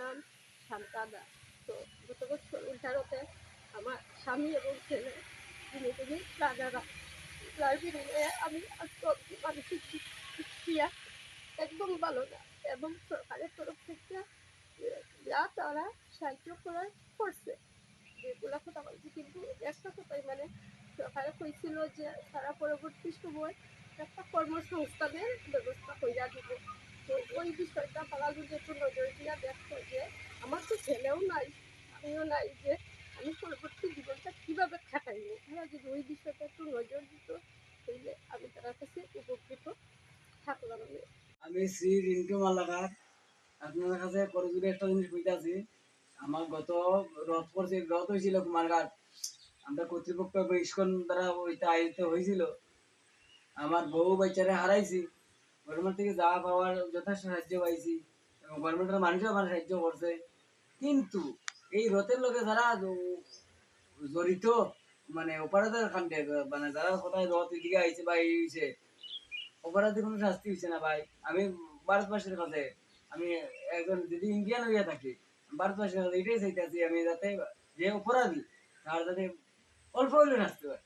নাম শান্তা দাস তো গত বছর উল্টারতে আমার স্বামী এবং ছেলে তিনি তিনি রাজারা। যার আমি মানসিক শিক্ষা একদম ভালো না এবং সরকারের তরফ থেকে যা তারা সাহায্য করার করছে। যেগুলো কথা বলছি কিন্তু একটা কথাই মানে সরকারে কইছিল যে তারা পরবর্তী সময় একটা কর্মসংস্থানের ব্যবস্থা কইরা দিব। তো ওই বিষয়টা তারা একটু নজর দিয়া দেখতো যে আমার তো ছেলেও নাই, আমিও নাই যে আমি পরবর্তী জীবনটা কীভাবে খাটাইব? তারা যদি ওই বিষয়টা একটু নজর দিত তাহলে আমি তার কাছে উপকৃত থাকলাম আমি। আমি শ্রী রিন্টু মাল্লাকার আপনাদের কাছে করজুরি একটা জিনিস বুঝতেছি আমার গত রথ করছে রথ হয়েছিল কুমারঘাট। আমরা কর্তৃপক্ষ বা ইস্কন দ্বারা ওইটা আয়োজিত হয়েছিল আমার বউ বাচ্চারা হারাইছি। গভর্নমেন্ট থেকে যা পাওয়ার যথেষ্ট সাহায্য পাইছি। এবং গভর্নমেন্টের মানুষও আমার সাহায্য করছে। কিন্তু এই রথের লোকে যারা জড়িত মানে অপারেটর খান্ডে মানে যারা কোথায় রথ এদিকে আইছে বা এই হয়েছে অপরাধী কোনো শাস্তি হচ্ছে না ভাই। আমি ভারতবাসীর কাছে, আমি একজন যদি ইন্ডিয়ান হইয়া থাকি ভারতবাসীর কাছে এটাই চাইতেছি আমি যাতে যে অপরাধী, তার যাতে অল্প হইলে শাস্তি হয়